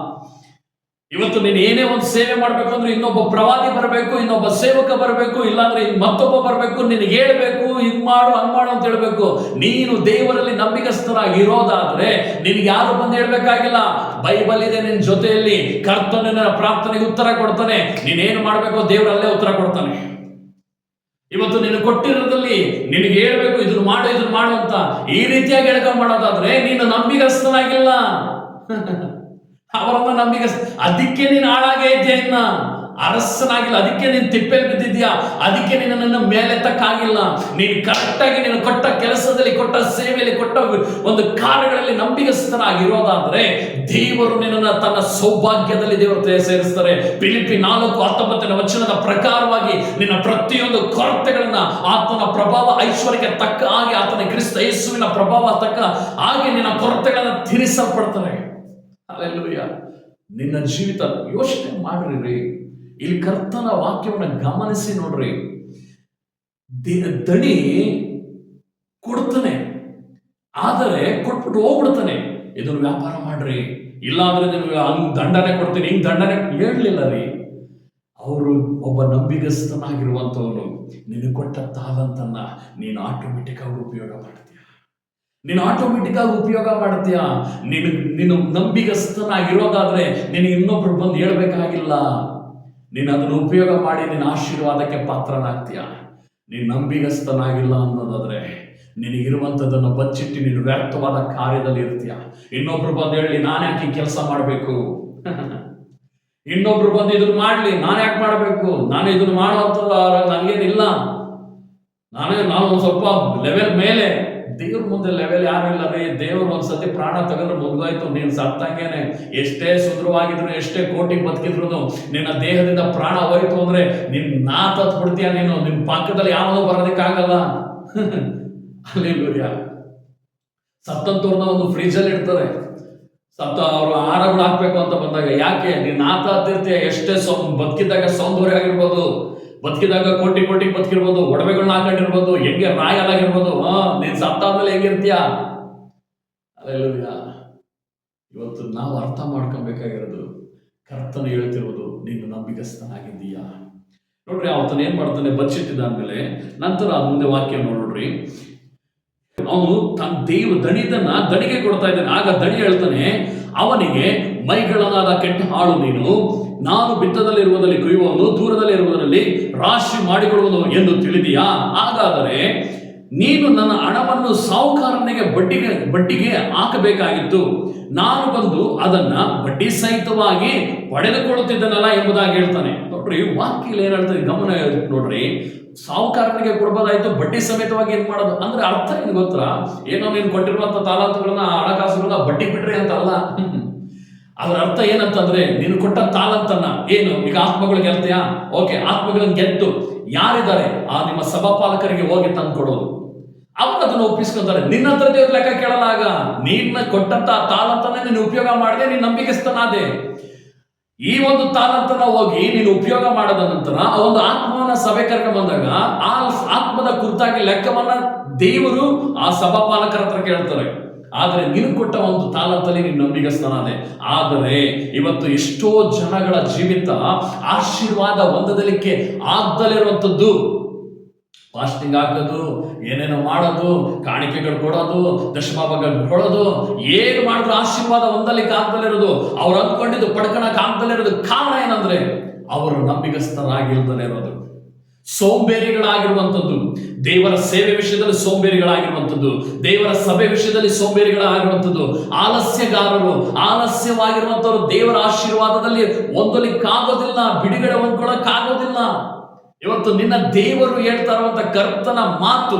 ಇವತ್ತು ನೀನು ಏನೇ ಒಂದು ಸೇವೆ ಮಾಡ್ಬೇಕು ಅಂದ್ರೆ ಇನ್ನೊಬ್ಬ ಪ್ರವಾದಿ ಬರಬೇಕು, ಇನ್ನೊಬ್ಬ ಸೇವಕ ಬರಬೇಕು, ಇಲ್ಲಾಂದ್ರೆ ಮತ್ತೊಬ್ಬ ಬರಬೇಕು, ನಿನಗೆ ಹೇಳ್ಬೇಕು. ಇದ್ ಮಾಡು, ಹಂಗ್ ಮಾಡು ಅಂತ ಹೇಳ್ಬೇಕು. ನೀನು ದೇವರಲ್ಲಿ ನಂಬಿಕಸ್ಥರಾಗಿ ಇರೋದಾದ್ರೆ ನಿನ್ಗೆ ಯಾರು ಬಂದು ಹೇಳ್ಬೇಕಾಗಿಲ್ಲ? ಬೈಬಲ್ ಇದೆ ನಿನ್ ಜೊತೆಯಲ್ಲಿ. ಕರ್ತನ ಪ್ರಾರ್ಥನೆಗೆ ಉತ್ತರ ಕೊಡ್ತಾನೆ. ನೀನೇನು ಮಾಡ್ಬೇಕು ದೇವರಲ್ಲೇ ಉತ್ತರ ಕೊಡ್ತಾನೆ. ಇವತ್ತು ನೀನು ಕೊಟ್ಟಿರೋದ್ರಲ್ಲಿ ನಿನಗೆ ಹೇಳ್ಬೇಕು, ಇದನ್ನ ಮಾಡು ಇದನ್ನ ಮಾಡು ಅಂತ. ಈ ರೀತಿಯಾಗಿ ಹೇಳ್ಕೊಂಡು ಮಾಡೋದಾದ್ರೆ ನೀನು ನಂಬಿಗಸ್ತನಾಗಿಲ್ಲ ಅವರನ್ನ ನಂಬಿಗಸ್ ಅದಕ್ಕೆ ನೀನು ಹಾಳಾಗೇ ಇದ್ದೇ ಇನ್ನ? ಅರಸನಾಗಿಲ್ಲ. ಅದಕ್ಕೆ ನೀನು ತಿಪ್ಪೆಲ್ ಬಿದ್ದಿದ್ಯಾ ಅದಕ್ಕೆ ನಿನ್ನನ್ನು ಮೇಲೆತ್ತಕ್ಕಾಗಿಲ್ಲ. ನೀನು ಕರೆಕ್ಟಾಗಿ ನೀನು ಕೊಟ್ಟ ಕೆಲಸದಲ್ಲಿ, ಕೊಟ್ಟ ಸೇವೆಯಲ್ಲಿ, ಕೊಟ್ಟ ಒಂದು ಕಾರ್ಯಗಳಲ್ಲಿ ನಂಬಿಗಸ್ತನಾಗಿರೋದಾದ್ರೆ ದೇವರು ನಿನ್ನನ್ನು ತನ್ನ ಸೌಭಾಗ್ಯದಲ್ಲಿ ದೇವರು ಸೇರಿಸ್ತಾರೆ. ಪಿಲಿಪಿ ನಾಲ್ಕು ಹತ್ತೊಂಬತ್ತನೇ ವಚನದ ಪ್ರಕಾರವಾಗಿ ನಿನ್ನ ಪ್ರತಿಯೊಂದು ಕೊರತೆಗಳನ್ನ ಆತನ ಪ್ರಭಾವ ಐಶ್ವರ್ಯಕ್ಕೆ ತಕ್ಕ ಹಾಗೆ ಆತನ ಕ್ರಿಸ್ತ ಯೇಸುವಿನ ಪ್ರಭಾವ ತಕ್ಕ ಹಾಗೆ ನಿನ್ನ ಕೊರತೆಗಳನ್ನ ತಿರಿಸಲ್ಪಡ್ತಾರೆ ಅಲ್ಲೆಲ್ಲೂಯ್ಯ ನಿನ್ನ ಜೀವಿತ ಯೋಚನೆ ಮಾಡ್ರಿ. ಇಲ್ಲಿ ಕರ್ತನ ವಾಕ್ಯವನ್ನು ಗಮನಿಸಿ ನೋಡ್ರಿ. ದಣಿ ಕೊಡ್ತಾನೆ. ಆದರೆ ಕೊಟ್ಬಿಟ್ಟು ಹೋಗ್ಬಿಡ್ತಾನೆ. ಇದನ್ನು ವ್ಯಾಪಾರ ಮಾಡ್ರಿ. ಇಲ್ಲಾಂದ್ರೆ ನಿಮ್ಗೆ ಹಂಗ್ ದಂಡನೆ ಕೊಡ್ತೀನಿ, ಹಿಂಗ್ ದಂಡನೆ ಹೇಳಲಿಲ್ಲ ರೀ. ಅವರು ಒಬ್ಬ ನಂಬಿಗಸ್ತನಾಗಿರುವಂಥವನು, ನಿನಗೆ ಕೊಟ್ಟ ತಾಲಂತನ್ನ ನೀನು ಆಟೋಮೆಟಿಕ್ ಆಗಿ ಉಪಯೋಗ ಮಾಡ್ತೀಯ? ನೀನು ಆಟೋಮೆಟಿಕ್ ಆಗಿ ಉಪಯೋಗ ಮಾಡ್ತೀಯ? ನೀನು ನೀನು ನಂಬಿಗಸ್ತನಾಗಿರೋದಾದ್ರೆ ನಿನಗೆ ಇನ್ನೊಬ್ರು ಬಂದು ಹೇಳ್ಬೇಕಾಗಿಲ್ಲ. ನೀನು ಅದನ್ನು ಉಪಯೋಗ ಮಾಡಿ ನಿನ್ನ ಆಶೀರ್ವಾದಕ್ಕೆ ಪಾತ್ರನಾಗ್ತೀಯ. ನೀನು ನಂಬಿಗಸ್ತನಾಗಿಲ್ಲ ಅನ್ನೋದಾದ್ರೆ ನಿನಗಿರುವಂಥದ್ದನ್ನು ಬಚ್ಚಿಟ್ಟು ನೀನು ವ್ಯರ್ಥವಾದ ಕಾರ್ಯದಲ್ಲಿ ಇರ್ತೀಯ. ಇನ್ನೊಬ್ರು ಬಂದು ಹೇಳಿ, ನಾನು ಯಾಕೆ ಕೆಲಸ ಮಾಡಬೇಕು? ಇನ್ನೊಬ್ರು ಬಂದು ಇದನ್ನು ಮಾಡಲಿ, ನಾನು ಯಾಕೆ ಮಾಡಬೇಕು? ನಾನು ಇದನ್ನು ಮಾಡುವಂಥದ್ದು ನನಗೇನಿಲ್ಲ. ನಾನೇ, ನಾನು ಸ್ವಲ್ಪ ಲೆವೆಲ್ ಮೇಲೆ ದೇವ್ರ ಮುಂದೆ ಲೆವೆಲ್ ಯಾರು ಇಲ್ಲ ರೀ ದೇವ್ರು ಒಂದ್ಸತಿ ಪ್ರಾಣ ತೆಗೆದ್ರೆ ಮುಗ್ದಾಯ್ತು ನೀನು ಸತ್ತಂಗೇನೆ ಎಷ್ಟೇ ಸುಂದರವಾಗಿದ್ರು, ಎಷ್ಟೇ ಕೋಟಿ ಬದುಕಿದ್ರು ನಿನ್ನ ದೇಹದಿಂದ ಪ್ರಾಣ ಹೋಯ್ತು ಅಂದ್ರೆ ನಿನ್ ನಾ ಬಿಡ್ತೀಯ ನೀನು? ನಿನ್ ಪಕ್ಕದಲ್ಲಿ ಯಾವುದೋ ಬರೋದಕ್ಕಾಗಲ್ಲ. ಅಲ್ಲಿ ಸತ್ತಂತವ್ರನ್ನ ಒಂದು ಫ್ರಿಜಲ್ಲಿ ಇಡ್ತಾರೆ. ಸತ್ತ ಅವರು ಆಹಾರಗಳು ಹಾಕ್ಬೇಕು ಅಂತ ಬಂದಾಗ ಯಾಕೆ? ನೀನ್ ಆತ ಎಷ್ಟೇ ಸೌ ಬದುಕಿದ್ದಾಗ ಸೌಂದರ್ಯ ಆಗಿರ್ಬೋದು. ಬದುಕಿದಾಗ ಕೋಟಿ ಕೋಟಿ ಬದುಕಿರ್ಬೋದು ಒಡವೆಗಳನ್ನ ಹಾಕೊಂಡಿರ್ಬೋದು, ಹೆಂಗೆ ರಾಯಲಾಗಿರ್ಬೋದು, ಹಾ, ನೀನ್ ಸತ್ತಾದ್ಮೇಲೆ ಹೆಂಗಿರ್ತೀಯ ಅಲ್ಲೆಲ್ಲೂಯ್ಯ ಇವತ್ತು ನಾವು ಅರ್ಥ ಮಾಡ್ಕೊಬೇಕಾಗಿರೋದು, ಕರ್ತನ ಹೇಳ್ತಿರೋದು, ನೀನು ನಂಬಿಕಸ್ತನಾಗಿದ್ದೀಯಾ ನೋಡ್ರಿ ಅವತನ ಏನ್ ಮಾಡ್ತಾನೆ ಬಚ್ಚಿಟ್ಟಿದ್ದಾದ್ಮೇಲೆ ನಂತರ ಅದ್ ಮುಂದೆ ವಾಕ್ಯ ನೋಡ್ರಿ. ಅವನು ತನ್ನ ದೇವ ದಣಿದನ್ನ ದಣಿಗೆ ಕೊಡ್ತಾ ಇದ್ದಾನೆ. ಆಗ ದಣಿ ಹೇಳ್ತಾನೆ, ಅವನಿಗೆ ಮೈಗಳನ್ನಾದ ಕೆಟ್ಟ ಹಾಳು ನೀನು ನಾನು ಬಿತ್ತದಲ್ಲಿರುವುದರಲ್ಲಿ ಕುಯ್ಯುವವನು, ದೂರದಲ್ಲಿ ಇರುವುದರಲ್ಲಿ ರಾಶಿ ಮಾಡಿಕೊಡುವನು ಎಂದು ತಿಳಿದಿಯಾ? ಹಾಗಾದರೆ ನೀನು ನನ್ನ ಹಣವನ್ನು ಸಾಹುಕಾರನಿಗೆ ಬಡ್ಡಿಗೆ ಬಡ್ಡಿಗೆ ಹಾಕಬೇಕಾಗಿತ್ತು. ನಾನು ಬಂದು ಅದನ್ನ ಬಡ್ಡಿ ಸಹಿತವಾಗಿ ಪಡೆದುಕೊಳ್ಳುತ್ತಿದ್ದನಲ್ಲ ಎಂಬುದಾಗಿ ಹೇಳ್ತಾನೆ. ನೋಡ್ರಿ ವಾಕ್ಯಲ್ಲಿ ಏನ್ ಹೇಳ್ತಾರೆ? ಗಮನ ನೋಡ್ರಿ. ಸಾಹುಕಾರನಿಗೆ ಕೊಡಬಹುದಾಯ್ತು ಬಡ್ಡಿ ಸಮೇತವಾಗಿ ಏನ್ ಮಾಡೋದು? ಅಂದ್ರೆ ಅರ್ಥ ಏನ್ ಗೊತ್ತಾ? ಏನೋ ನೀನು ಕೊಟ್ಟಿರುವಂತ ತಾಲಾತುಗಳನ್ನ ಹಣಕಾಸುಗಳನ್ನ ಬಡ್ಡಿ ಬಿಡ್ರಿ ಅಂತ ಅಲ್ಲ ಅದ್ರ ಅರ್ಥ ಏನಂತಂದ್ರೆ, ನೀನು ಕೊಟ್ಟ ತಾಲಂತನ್ನ ಏನು? ಈಗ ಆತ್ಮಗಳು ಗೆಲ್ತೀಯಾ? ಓಕೆ, ಆತ್ಮಗಳನ್ನು ಗೆದ್ದು ಯಾರಿದ್ದಾರೆ? ಆ ನಿಮ್ಮ ಸಭಾಪಾಲಕರಿಗೆ ಹೋಗಿ ತಂದು ಕೊಡೋದು. ಅವ್ರು ಅದನ್ನು ಒಪ್ಪಿಸ್ಕೊಂತಾರೆ. ನಿನ್ನ ಹತ್ರ ದೇವ್ರ ಲೆಕ್ಕ ಕೇಳಲ್ಲ ಆಗ? ನೀನ್ನ ಕೊಟ್ಟಂತ ತಾಲಂತನ ನೀನು ಉಪಯೋಗ ಮಾಡಿದೆ, ನೀನು ನಂಬಿಕೆಸ್ತನಾದೆ ಈ ಒಂದು ತಾಲಂತನ ಹೋಗಿ ನೀನು ಉಪಯೋಗ ಮಾಡದ ನಂತರ, ಆ ಒಂದು ಆತ್ಮವನ್ನ ಸಭೆ ಕರ್ಕೊಂಡು ಬಂದಾಗ, ಆ ಆತ್ಮದ ಕುರಿತಾಗಿ ಲೆಕ್ಕವನ್ನ ದೇವರು ಆ ಸಭಾಪಾಲಕರ ಹತ್ರ ಕೇಳ್ತಾರೆ. ಆದರೆ ನೀನು ಕೊಟ್ಟ ಒಂದು ತಾಲಂತಲ್ಲಿ ನೀನು ನಂಬಿಗಸ್ತನಾದೆ ಆದರೆ ಇವತ್ತು ಎಷ್ಟೋ ಜನಗಳ ಜೀವಿತ ಆಶೀರ್ವಾದ ಹೊಂದದಲಿಕ್ಕೆ ಇರುವಂಥದ್ದು. ಫಾಸ್ಟಿಂಗ್ ಹಾಕೋದು, ಏನೇನೋ ಮಾಡೋದು, ಕಾಣಿಕೆಗಳು ಕೊಡೋದು ದಶಮಾಭಗಳು ಕೊಡೋದು ಏನು ಮಾಡಿದ್ರು ಆಶೀರ್ವಾದ ಹೊಂದಲಿಕ್ಕೆ ಆಗ್ದಲ್ಲಿರೋದು ಅವ್ರು ಅಂದ್ಕೊಂಡಿದ್ದು ಪಡ್ಕೊಳಕ್ ಇರೋದು ಕಾರಣ ಏನಂದ್ರೆ, ಅವರು ನಂಬಿಗಸ್ತರಾಗಿಲ್ದಲೇ ಇರೋದು. ಸೋಂಬೇರಿಗಳಾಗಿರುವಂಥದ್ದು. ದೇವರ ಸೇವೆ ವಿಷಯದಲ್ಲಿ ಸೋಂಬೇರಿಗಳಾಗಿರುವಂಥದ್ದು. ದೇವರ ಸಭೆ ವಿಷಯದಲ್ಲಿ ಸೋಂಬೇರಿಗಳಾಗಿರುವಂಥದ್ದು. ಆಲಸ್ಯಗಾರರು, ಆಲಸ್ಯವಾಗಿರುವಂಥವ್ರು ದೇವರ ಆಶೀರ್ವಾದದಲ್ಲಿ ಹೊಂದಲಿಕ್ಕಾಗೋದಿಲ್ಲ, ಬಿಡುಗಡೆ ಹೊಂದ್ಕೊಳಕ್ಕಾಗೋದಿಲ್ಲ. ಇವತ್ತು ನಿನ್ನ ದೇವರು ಹೇಳ್ತಾ ಇರುವಂತ ಕರ್ತನ ಮಾತು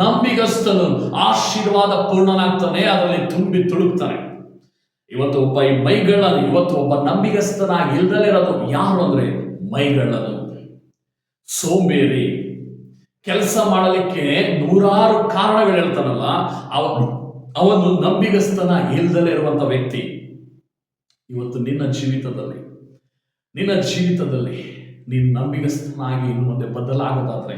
ನಂಬಿಗಸ್ತನು ಆಶೀರ್ವಾದ ಪೂರ್ಣನಾಗ್ತಾನೆ, ಅದರಲ್ಲಿ ತುಂಬಿ ತುಳುಕ್ತಾನೆ. ಇವತ್ತು ಒಬ್ಬ ಈ ಮೈಗಳ್ಳನು ಇವತ್ತು ಒಬ್ಬ ನಂಬಿಗಸ್ತನಾಗಿ ಇಲ್ದಲೇ ಇರೋದು ಯಾರು ಅಂದ್ರೆ ಮೈಗಳ್ಳನು ಸೋಂಬೇರಿ. ಕೆಲಸ ಮಾಡಲಿಕ್ಕೆ ನೂರಾರು ಕಾರಣಗಳು ಹೇಳ್ತಾನಲ್ಲ ಅವನು ಅವನು ನಂಬಿಗಸ್ತನ ಇಲ್ದಲೇ ಇರುವಂತ ವ್ಯಕ್ತಿ. ಇವತ್ತು ನಿನ್ನ ಜೀವಿತದಲ್ಲಿ ನಿನ್ನ ಜೀವಿತದಲ್ಲಿ ನೀನು ನಂಬಿಗಸ್ತನಾಗಿ ಇನ್ನು ಮುಂದೆ ಬದಲಾಗೋದಾದ್ರೆ,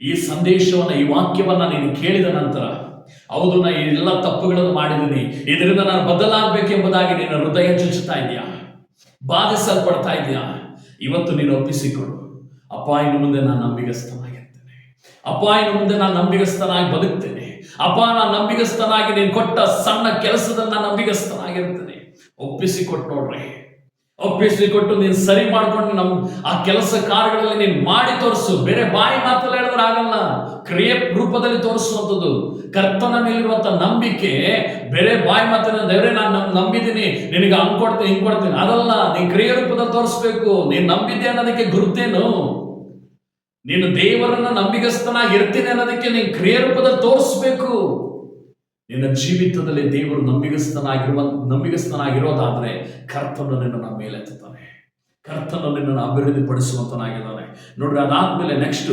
ಈ ಸಂದೇಶವನ್ನ, ಈ ವಾಕ್ಯವನ್ನ ನೀನು ಕೇಳಿದ ನಂತರ, ಹೌದು, ನಾ ಎಲ್ಲ ತಪ್ಪುಗಳನ್ನು ಮಾಡಿದ್ದೀನಿ, ಇದರಿಂದ ನಾನು ಬದಲಾಗಬೇಕೆಂಬುದಾಗಿ ನಿನ್ನ ಹೃದಯ ಚುಚ್ಚುತ್ತಾ ಇದೆಯಾ? ಬಾಧಿಸಲ್ಪಡ್ತಾ ಇದೆಯಾ? ಇವತ್ತು ನೀನು ಒಪ್ಪಿಸಿಕೊಡು ಅಪ್ಪ ಇನ್ನು ಮುಂದೆ ನಾನು ನಂಬಿಗಸ್ತನಾಗಿರ್ತೇನೆ ಅಪ್ಪ ಇನ್ನು ಮುಂದೆ ನಾನು ನಂಬಿಗಸ್ತನಾಗಿ ಬದುಕ್ತೇನೆ ಅಪ್ಪ ನಾನು ನಂಬಿಗಸ್ತನಾಗಿ ನೀನು ಕೊಟ್ಟ ಸಣ್ಣ ಕೆಲಸದಲ್ಲಿ ನಾನು ನಂಬಿಗಸ್ತನಾಗಿರ್ತೇನೆ ಒಪ್ಪಿಸಿಕೊಟ್ಟು ನೋಡ್ರಿ ಒಪ್ಪಿಸಿಕೊಟ್ಟು ನೀನು ಸರಿ ಮಾಡ್ಕೊಂಡು ನಮ್ ಆ ಕೆಲಸ ಕಾರ್ಯಗಳಲ್ಲಿ ನೀನು ಮಾಡಿ ತೋರಿಸು. ಬೇರೆ ಬಾಯಿ ಮಾತಲ್ಲ ಹೇಳಿದ್ರೆ ಆಗಲ್ಲ. ಕ್ರಿಯೆ ರೂಪದಲ್ಲಿ ತೋರಿಸುವಂಥದ್ದು. ಕರ್ತನ ಮೇಲಿರುವಂತ ನಂಬಿಕೆ ಬೇರೆ ಬಾಯಿ ಮಾತನ್ನ ದೇವರೇ, ನಾನು ನಮ್, ನಂಬಿದ್ದೀನಿ. ನಿನಗೆ ಹಂಗೆ ಕೊಡ್ತೀನಿ, ಹಿಂಗ್ ಕೊಡ್ತೀನಿ. ಅದಲ್ಲ, ನೀನ್ ಕ್ರಿಯೆ ರೂಪದಲ್ಲಿ ತೋರಿಸ್ಬೇಕು. ನೀನ್ ನಂಬಿದ್ದೆ ಅನ್ನೋದಕ್ಕೆ ಗುರುತೇನು? ನೀನು ದೇವರನ್ನ ನಂಬಿಗಸ್ತನಾಗಿ ಇರ್ತೀನಿ ಅನ್ನೋದಕ್ಕೆ ನೀನು ಕ್ರಿಯೆ ರೂಪದಲ್ಲಿ ತೋರಿಸ್ಬೇಕು. ನಿನ್ನ ಜೀವಿತದಲ್ಲಿ ದೇವರು ನಂಬಿಗಸ್ತನಾಗಿರುವ ನಂಬಿಗಸ್ತನಾಗಿರೋದಾದ್ರೆ ಕರ್ತನು ನಿನ್ನನ್ನು ಮೇಲೆತ್ತಾನೆ ಕರ್ತನು ನಿನ್ನನ್ನು ಅಭಿವೃದ್ಧಿ ಪಡಿಸುವಂತನಾಗಿದ್ದಾನೆ ನೋಡ್ರಿ, ಅದಾದ್ಮೇಲೆ ನೆಕ್ಸ್ಟ್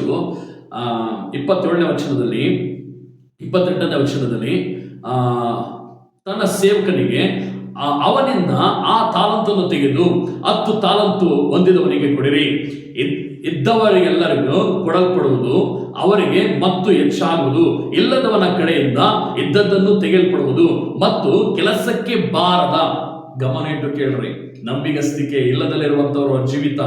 ಇಪ್ಪತ್ತೇಳನೇ ವಚನದಲ್ಲಿ, ಇಪ್ಪತ್ತೆಂಟನೇ ವಚನದಲ್ಲಿ, ಆ, ತನ್ನ ಸೇವಕನಿಗೆ ಆ ಅವನಿಂದ ಆ ತಾಲಂತನ್ನು ತೆಗೆದು ಹತ್ತು ತಾಲಂತು ಹೊಂದಿದವನಿಗೆ ಕೊಡಿರಿ. ಇದ್- ಇದ್ದವರಿಗೆಲ್ಲರಿಗೂ ಕೊಡಲ್ಪಡುವುದು ಅವರಿಗೆ ಮತ್ತು ಹೆಚ್ಚಾಗುವುದು. ಇಲ್ಲದವನ ಕಡೆಯಿಂದ ಇದ್ದದ್ದನ್ನು ತೆಗೆಯಲ್ಪಡುವುದು ಮತ್ತು ಕೆಲಸಕ್ಕೆ ಬಾರದ ಗಮನ ಇಟ್ಟು ಕೇಳ್ರಿ. ನಂಬಿಗಸ್ತಿಕೆ ಇಲ್ಲದಲ್ಲಿರುವಂತವರ ಜೀವಿತ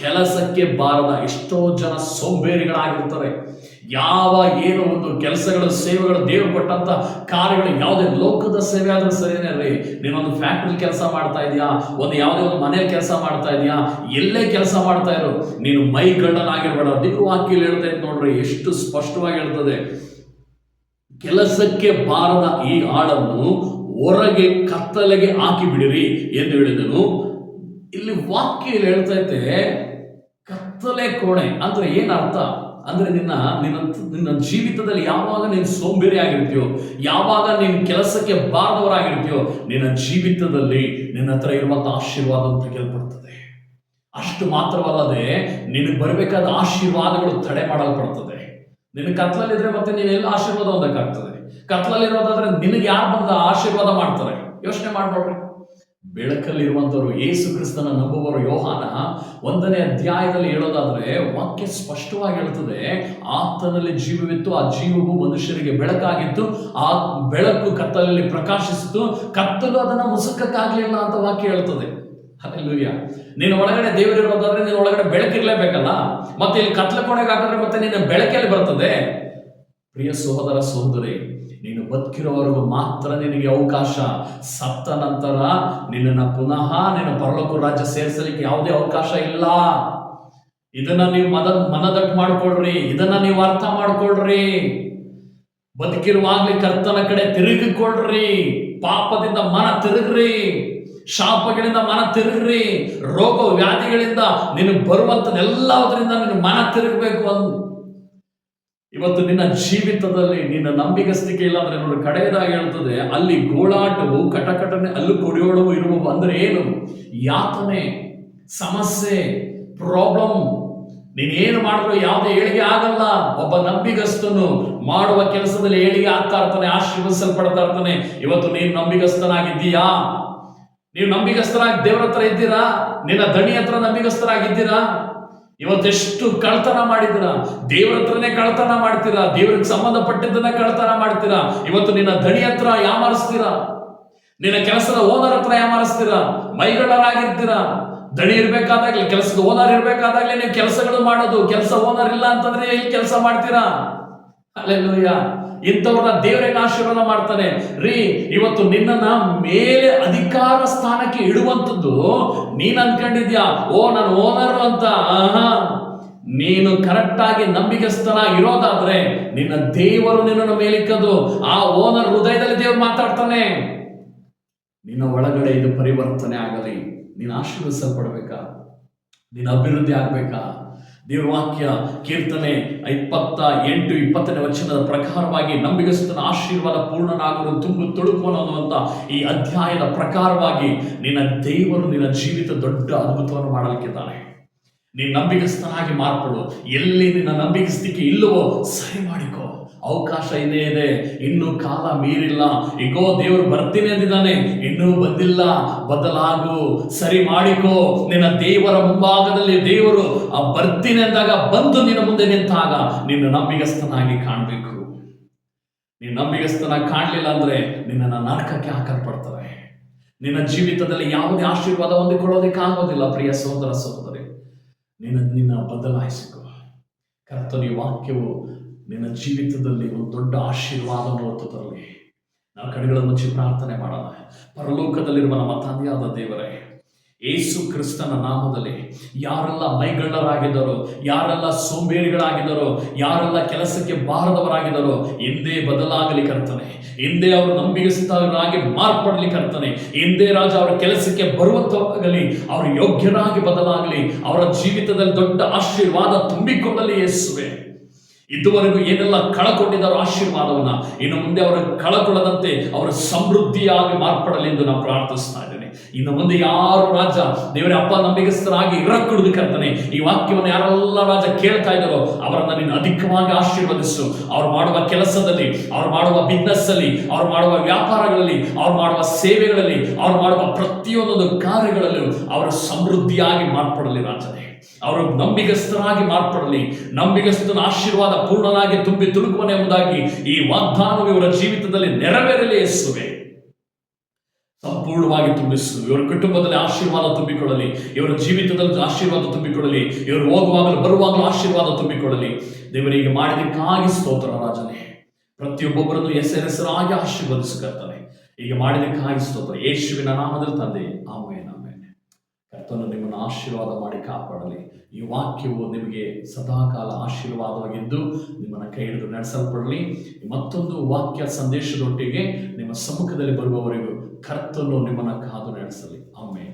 ಕೆಲಸಕ್ಕೆ ಬಾರದ ಎಷ್ಟೋ ಜನ ಸೋಂಬೇರಿಗಳಾಗಿರ್ತಾರೆ. ಯಾವ ಏನು ಒಂದು ಕೆಲಸಗಳು, ಸೇವೆಗಳು ದೇವರು ಕೊಟ್ಟಂತ ಕಾರ್ಯಗಳು, ಯಾವುದೇ ಲೋಕದ ಸೇವೆ ಆದರೂ ಸರಿನೇ ರೀ. ನೀನೊಂದು ಫ್ಯಾಕ್ಟ್ರಿ ಕೆಲಸ ಮಾಡ್ತಾ ಇದೀಯಾ? ಒಂದು ಯಾವುದೇ ಒಂದು ಮನೇಲಿ ಕೆಲಸ ಮಾಡ್ತಾ ಇದೀಯಾ? ಎಲ್ಲೇ ಕೆಲಸ ಮಾಡ್ತಾ ಇರೋ. ನೀನು ಮೈ ಗಂಡನಾಗಿರ್ಬೇಡ. ಅದಕ್ಕೆ ವಾಕ್ಯಲ್ಲಿ ಹೇಳ್ತಾ ಇತ್ತು ನೋಡ್ರಿ, ಎಷ್ಟು ಸ್ಪಷ್ಟವಾಗಿ ಹೇಳ್ತದೆ. ಕೆಲಸಕ್ಕೆ ಬಾರದ ಈ ಆಳನ್ನು ಹೊರಗೆ ಕತ್ತಲೆಗೆ ಹಾಕಿ ಬಿಡಿರಿ ಎಂದು ಹೇಳಿದನು. ಇಲ್ಲಿ ವಾಕ್ಯಲ್ಲಿ ಹೇಳ್ತಾ ಇದ್ದೆ, ಕತ್ತಲೆ ಕೋಣೆ. ಅಂದ್ರೆ ಏನರ್ಥ ಅಂದ್ರೆ ನಿನ್ನ ನಿನ್ನ ನಿನ್ನ ಜೀವಿತದಲ್ಲಿ ಯಾವಾಗ ನೀನು ಸೋಂಬೇರಿ ಆಗಿರ್ತೀಯೋ, ಯಾವಾಗ ನೀನು ಕೆಲಸಕ್ಕೆ ಬಾರದವರಾಗಿರ್ತೀಯೋ, ನಿನ್ನ ಜೀವಿತದಲ್ಲಿ ನಿನ್ನ ಹತ್ರ ಇರುವಂತ ಆಶೀರ್ವಾದ ತೆಗೆಯಲ್ಪಡ್ತದೆ ಅಷ್ಟು ಮಾತ್ರವಲ್ಲದೆ ನಿನಗೆ ಬರಬೇಕಾದ ಆಶೀರ್ವಾದಗಳು ತಡೆ ಮಾಡಲ್ಪಡ್ತದೆ. ನಿನ್ನ ಕತ್ಲಲ್ಲಿದ್ರೆ ಮತ್ತೆ ನೀನು ಎಲ್ಲ ಆಶೀರ್ವಾದ ಹೊಂದಕ್ಕಾಗ್ತದೆ? ಕತ್ಲಲ್ಲಿರೋದಾದ್ರೆ ನಿನಗೆ ಯಾರು ಬಂದ ಆಶೀರ್ವಾದ ಮಾಡ್ತಾರೆ? ಯೋಚನೆ ಮಾಡಿ ನೋಡ್ರಿ ಏಸು ಕ್ರಿಸ್ತನ ನಂಬುವವರು ಯೋಹಾನ ಒಂದನೇ ಅಧ್ಯಾಯದಲ್ಲಿ ಹೇಳೋದಾದ್ರೆ, ವಾಕ್ಯ ಸ್ಪಷ್ಟವಾಗಿ ಹೇಳ್ತದೆ ಆತನಲ್ಲಿ ಜೀವವಿತ್ತು, ಆ ಜೀವವು ಮನುಷ್ಯರಿಗೆ ಬೆಳಕಾಗಿತ್ತು, ಆ ಬೆಳಕು ಕತ್ತಲಲ್ಲಿ ಪ್ರಕಾಶಿಸಿತು, ಕತ್ತಲು ಅದನ್ನು ಮುಸುಕಕ್ಕಾಗ್ಲಿಲ್ಲ ಅಂತ ವಾಕ್ಯ ಹೇಳ್ತದೆ ಅಲ್ಲೆಲ್ಲೂಯ್ಯ ನೀನು ಒಳಗಡೆ ದೇವರಿರೋದಾದ್ರೆ ನೀನು ಒಳಗಡೆ ಬೆಳಕಿರ್ಲೇಬೇಕಲ್ಲ? ಮತ್ತೆ ಇಲ್ಲಿ ಕತ್ಲ ಹಾಕಿದ್ರೆ ಮತ್ತೆ ನಿನ್ನ ಬೆಳಕಲ್ಲಿ ಬರ್ತದೆ. ಪ್ರಿಯ ಸಹೋದರ, ಸಹೋದರಿ ನೀನು ಬದುಕಿರೋವರೆಗೂ ಮಾತ್ರ ನಿನಗೆ ಅವಕಾಶ. ಸತ್ತ ನಂತರ ನಿನ್ನನ್ನು ಪುನಃ ನೀನು ಪರಲೋಕ ರಾಜ್ಯ ಸೇರಿಸಲಿಕ್ಕೆ ಯಾವುದೇ ಅವಕಾಶ ಇಲ್ಲ. ಇದನ್ನ ನೀವು ಮದ, ಮನದಟ್ಟು ಮಾಡ್ಕೊಳ್ರಿ. ಇದನ್ನ ನೀವು ಅರ್ಥ ಮಾಡ್ಕೊಳ್ರಿ. ಬದುಕಿರುವಾಗ್ಲಿ ಕರ್ತನ ಕಡೆ ತಿರುಗಿಕೊಳ್ರಿ ಪಾಪದಿಂದ ಮನ ತಿರುಗ್ರಿ. ಶಾಪಗಳಿಂದ ಮನ ತಿರುಗ್ರಿ. ರೋಗ ವ್ಯಾಧಿಗಳಿಂದ ನಿನಗೆ ಬರುವಂಥದ್ದೆಲ್ಲದರಿಂದ ನಿನ್ನ ಮನ ತಿರುಗಬೇಕು ಅಂದ್ ಇವತ್ತು ನಿನ್ನ ಜೀವಿತದಲ್ಲಿ ನಿನ್ನ ನಂಬಿಗಸ್ತಿಕೆ ಇಲ್ಲ ಅಂದ್ರೆ ನೋಡಿ, ಕಡೆಯದಾಗಿ ಹೇಳ್ತದೆ, ಅಲ್ಲಿ ಗೋಳಾಟವು, ಕಟಕಟನೆ, ಅಲ್ಲೂ ಕೊಡಿಯೋಳವು ಇರುವವು ಅಂದ್ರೆ ಏನು? ಯಾತನೆ, ಸಮಸ್ಯೆ ಪ್ರಾಬ್ಲಮ್ ನೀನೇನು ಮಾಡಿದ್ರು ಯಾವುದೇ ಏಳಿಗೆ ಆಗಲ್ಲ. ಒಬ್ಬ ನಂಬಿಗಸ್ತನು ಮಾಡುವ ಕೆಲಸದಲ್ಲಿ ಏಳಿಗೆ ಆಗ್ತಾ ಇರ್ತಾನೆ ಆಶೀರ್ವಿಸಲ್ಪಡ್ತಾ ಇರ್ತಾನೆ. ಇವತ್ತು ನೀನು ನಂಬಿಗಸ್ತನಾಗಿದ್ದೀಯಾ? ನೀವು ನಂಬಿಗಸ್ತರಾಗಿ ದೇವರ ಹತ್ರ ಇದ್ದೀರಾ? ನಿನ್ನ ದಣಿ ಹತ್ರ ನಂಬಿಗಸ್ತರಾಗಿದ್ದೀರಾ? ಇವತ್ತೆಷ್ಟು ಕಳ್ತನ ಮಾಡಿದಿರ ದೇವ್ರ ಹತ್ರನೇ ಕಳ್ತನ ಮಾಡ್ತೀರಾ? ದೇವ್ರಿಗೆ ಸಂಬಂಧಪಟ್ಟಿದ್ದನ್ನ ಕಳ್ತನ ಮಾಡ್ತೀರಾ? ಇವತ್ತು ನಿನ್ನ ದಣಿ ಹತ್ರ ಯಾಮಾರಿಸ್ತೀರಾ? ನಿನ್ನ ಕೆಲಸದ ಓನರ್ ಹತ್ರ ಯಾಮಾರಿಸ್ತೀರಾ? ಮೈಗಳರಾಗಿರ್ತೀರಾ ದಣಿ ಇರ್ಬೇಕಾದಾಗ್ಲಿ, ಕೆಲಸದ ಓನರ್ ಇರ್ಬೇಕಾದಾಗ್ಲಿ ನೀವು ಕೆಲಸಗಳು ಮಾಡೋದು. ಕೆಲಸ ಓನರ್ ಇಲ್ಲ ಅಂತಂದ್ರೆ ಎಲ್ಲಿ ಕೆಲಸ ಮಾಡ್ತೀರಾ? ಅಲ್ಲೆಲ್ಲೂಯ್ಯ ಇಂಥವ್ರನ್ನ ದೇವರಿಗೆ ಆಶೀರ್ವಾದ ಮಾಡ್ತಾನೆ. ರೀ, ಇವತ್ತು ನಿನ್ನನ್ನ ಮೇಲೆ ಅಧಿಕಾರ ಸ್ಥಾನಕ್ಕೆ ಇಡುವಂಥದ್ದು ನೀನ್ ಅನ್ಕೊಂಡಿದ್ಯಾ? ಓ, ನಾನು ಓನರ್ ಅಂತ. ಆಹಾ. ನೀನು ಕರೆಕ್ಟಾಗಿ ಆಗಿ ನಂಬಿಕಸ್ಥನ ಇರೋದಾದ್ರೆ ನಿನ್ನ ದೇವರು ನಿನ್ನನ್ನು ಮೇಲಿಕ್ಕದು ಆ ಓನರ್ ಹೃದಯದಲ್ಲಿ ದೇವರು ಮಾತಾಡ್ತಾನೆ. ನಿನ್ನ ಒಳಗಡೆ ಇದು ಪರಿವರ್ತನೆ ಆಗಲಿ. ನೀನು ಆಶೀರ್ವಿಸಲ್ಪಡ್ಬೇಕಾ ನೀನು ಅಭಿವೃದ್ಧಿ ಆಗ್ಬೇಕಾ? ದೇವ್ರ ವಾಕ್ಯ ಕೀರ್ತನೆ ಇಪ್ಪತ್ತ ಎಂಟು, ಇಪ್ಪತ್ತನೇ ವಚನದ ಪ್ರಕಾರವಾಗಿ ನಂಬಿಗಸ್ತನ ಆಶೀರ್ವಾದ ಪೂರ್ಣನಾಗಲು ತುಂಬು ತುಳುಕುವನು ಅನ್ನುವಂಥ ಈ ಅಧ್ಯಾಯದ ಪ್ರಕಾರವಾಗಿ ನಿನ್ನ ದೇವರು ನಿನ್ನ ಜೀವಿತ ದೊಡ್ಡ ಅದ್ಭುತವನ್ನು ಮಾಡಲಿಕ್ಕಿದ್ದಾನೆ. ನೀನು ನಂಬಿಗಸ್ತನಾಗಿ ಮಾರ್ಪಡು. ಎಲ್ಲಿ ನಿನ್ನ ನಂಬಿಗಸ್ತಿಕೆ ಇಲ್ಲವೋ ಸರಿ ಮಾಡಿಕೋ. ಅವಕಾಶ ಇನ್ನೇ ಇದೆ. ಇನ್ನೂ ಕಾಲ ಮೀರಿಲ್ಲ. ಈಗೋ ದೇವರು ಬರ್ತೀನಿ ಅಂದಿದ್ದಾನೆ. ಇನ್ನೂ ಬಂದಿಲ್ಲ. ಬದಲಾಗು. ಸರಿ ಮಾಡಿಕೋ. ನಿನ್ನ ದೇವರ ಮುಂಭಾಗದಲ್ಲಿ ದೇವರು, ಆ ಬರ್ತೀನಿ ಅಂದಾಗ ಬಂದು ನಿನ್ನ ಮುಂದೆ ನಿಂತಾಗ ನಿನ್ನ ನಂಬಿಗಸ್ತನಾಗಿ ಕಾಣಬೇಕು. ನೀನು ನಂಬಿಗಸ್ತನ ಕಾಣಲಿಲ್ಲ ಅಂದ್ರೆ ನಿನ್ನನ್ನು ನರಕಕ್ಕೆ ಹಾಕಲ್ಪಡ್ತಾರೆ ನಿನ್ನ ಜೀವಿತದಲ್ಲಿ ಯಾವುದೇ ಆಶೀರ್ವಾದ ಹೊಂದಿಕೊಳ್ಳೋದಕ್ಕೆ ಆಗೋದಿಲ್ಲ, ಪ್ರಿಯ ಸಹೋದರ ಸಹೋದರಿ ನಿನ್ನ ನಿನ್ನ ಬದಲಾಯಿಸಿಕೊ. ಕರ್ತನಿ ವಾಕ್ಯವು ನಿನ್ನ ಜೀವಿತದಲ್ಲಿ ಒಂದು ದೊಡ್ಡ ಆಶೀರ್ವಾದವನ್ನು ಹೊತ್ತು ತರಲಿ. ನಾವು ಕಡೆಗಳನ್ನು ಮುಚ್ಚಿ ಪ್ರಾರ್ಥನೆ ಮಾಡೋಣ. ಪರಲೋಕದಲ್ಲಿರುವ ನಮ್ಮ ತಂದೆಯಾದ ದೇವರೇ, ಏಸು ಕ್ರಿಸ್ತನ ನಾಮದಲ್ಲಿ ಯಾರೆಲ್ಲ ಮೈಗಳ್ಳರಾಗಿದ್ದರು, ಯಾರೆಲ್ಲ ಸೋಂಬೇರಿಗಳಾಗಿದ್ದರು, ಯಾರೆಲ್ಲ ಕೆಲಸಕ್ಕೆ ಬಾರದವರಾಗಿದ್ದರು, ಎಂದೇ ಬದಲಾಗಲಿ ಕರ್ತನೆ. ಎಂದೇ ಅವರು ನಂಬಿಗಸ್ತರಾಗಿ ಮಾರ್ಪಡಲಿ ಕರ್ತನೆ. ಎಂದೇ ರಾಜ ಅವರ ಕೆಲಸಕ್ಕೆ ಬರುವಂತವಾಗಲಿ ಅವರು ಯೋಗ್ಯರಾಗಿ ಬದಲಾಗಲಿ, ಅವರ ಜೀವಿತದಲ್ಲಿ ದೊಡ್ಡ ಆಶೀರ್ವಾದ ತುಂಬಿಕೊಳ್ಳಲಿ ಯೇಸುವೆ. ಇದುವರೆಗೂ ಏನೆಲ್ಲ ಕಳಕೊಂಡಿದ್ದಾರೋ ಆಶೀರ್ವಾದವನ್ನ ಇನ್ನು ಮುಂದೆ ಅವರು ಕಳಕೊಳ್ಳದಂತೆ ಅವರು ಸಮೃದ್ಧಿಯಾಗಿ ಮಾರ್ಪಡಲಿ ಎಂದು ನಾನು ಪ್ರಾರ್ಥಿಸ್ತಾ ಇದ್ದೇನೆ ಇನ್ನು ಮುಂದೆ ಯಾರು ರಾಜ, ದೇವರೇ ಅಪ್ಪ ನಂಬಿಗಸ್ತರಾಗಿ ಇರಕ್ಕಿಡುದು ಕರ್ತನೆ, ಈ ವಾಕ್ಯವನ್ನು ಯಾರೆಲ್ಲ ರಾಜ ಕೇಳ್ತಾ ಇದ್ದಾರೋ ಅವರನ್ನ ನೀನು ಅಧಿಕವಾಗಿ ಆಶೀರ್ವದಿಸು. ಅವ್ರು ಮಾಡುವ ಕೆಲಸದಲ್ಲಿ, ಅವ್ರು ಮಾಡುವ ಬಿಸ್ನೆಸ್ ಅಲ್ಲಿ ಅವ್ರು ಮಾಡುವ ವ್ಯಾಪಾರಗಳಲ್ಲಿ, ಅವ್ರು ಮಾಡುವ ಸೇವೆಗಳಲ್ಲಿ, ಅವ್ರು ಮಾಡುವ ಪ್ರತಿಯೊಂದೊಂದು ಕಾರ್ಯಗಳಲ್ಲೂ ಅವರು ಸಮೃದ್ಧಿಯಾಗಿ ಮಾರ್ಪಡಲಿ ರಾಜನೇ. ಅವರು ನಂಬಿಗಸ್ತನಾಗಿ ಮಾರ್ಪಡಲಿ. ನಂಬಿಗಸ್ತನ ಆಶೀರ್ವಾದ ಪೂರ್ಣನಾಗಿ ತುಂಬಿ ತುಳುಕುವನೆ ಎಂಬುದಾಗಿ ಈ ವಾಗ್ದಾನವು ಇವರ ಜೀವಿತದಲ್ಲಿ ನೆರವೇರಲಿ ಎಸ್ಸುವೆ ಸಂಪೂರ್ಣವಾಗಿ ತುಂಬಿಸು. ಇವರ ಕುಟುಂಬದಲ್ಲಿ ಆಶೀರ್ವಾದ ತುಂಬಿಕೊಳ್ಳಲಿ. ಇವರ ಜೀವಿತದಲ್ಲಿ ಆಶೀರ್ವಾದ ತುಂಬಿಕೊಳ್ಳಲಿ. ಇವರು ಹೋಗುವಾಗಲೂ ಬರುವಾಗಲೂ ಆಶೀರ್ವಾದ ತುಂಬಿಕೊಳ್ಳಲಿ. ದೇವರಿಗೆ ಮಾಡಿದಕ್ಕಾಗಿ ಸ್ತೋತ್ರ ರಾಜನೇ. ಪ್ರತಿಯೊಬ್ಬೊಬ್ಬರನ್ನು ಹೆಸರೆಸರಾಗಿ ಆಶೀರ್ವದಿಸು ಹೀಗೆ ಈಗ ಮಾಡಿದಕ್ಕಾಗಿ ಸ್ತೋತ್ರ. ಯೇಸುವಿನ ನಾಮದಲ್ಲಿ ತಂದೆ. ಆಮೇನ್. ಕರ್ತನು ನಿಮ್ಮನ್ನು ಆಶೀರ್ವಾದ ಮಾಡಿ ಕಾಪಾಡಲಿ. ಈ ವಾಕ್ಯವು ನಿಮಗೆ ಸದಾಕಾಲ ಆಶೀರ್ವಾದವಾಗಿದ್ದು ನಿಮ್ಮನ್ನು ಕೈ ಹಿಡಿದು ನಡೆಸಲ್ಪಡಲಿ. ಮತ್ತೊಂದು ವಾಕ್ಯ ಸಂದೇಶದೊಟ್ಟಿಗೆ ನಿಮ್ಮ ಸಮ್ಮುಖದಲ್ಲಿ ಬರುವವರೆಗೂ ಕರ್ತನು ನಿಮ್ಮನ್ನು ಕಾದು ನಡೆಸಲಿ. ಆಮೇಲೆ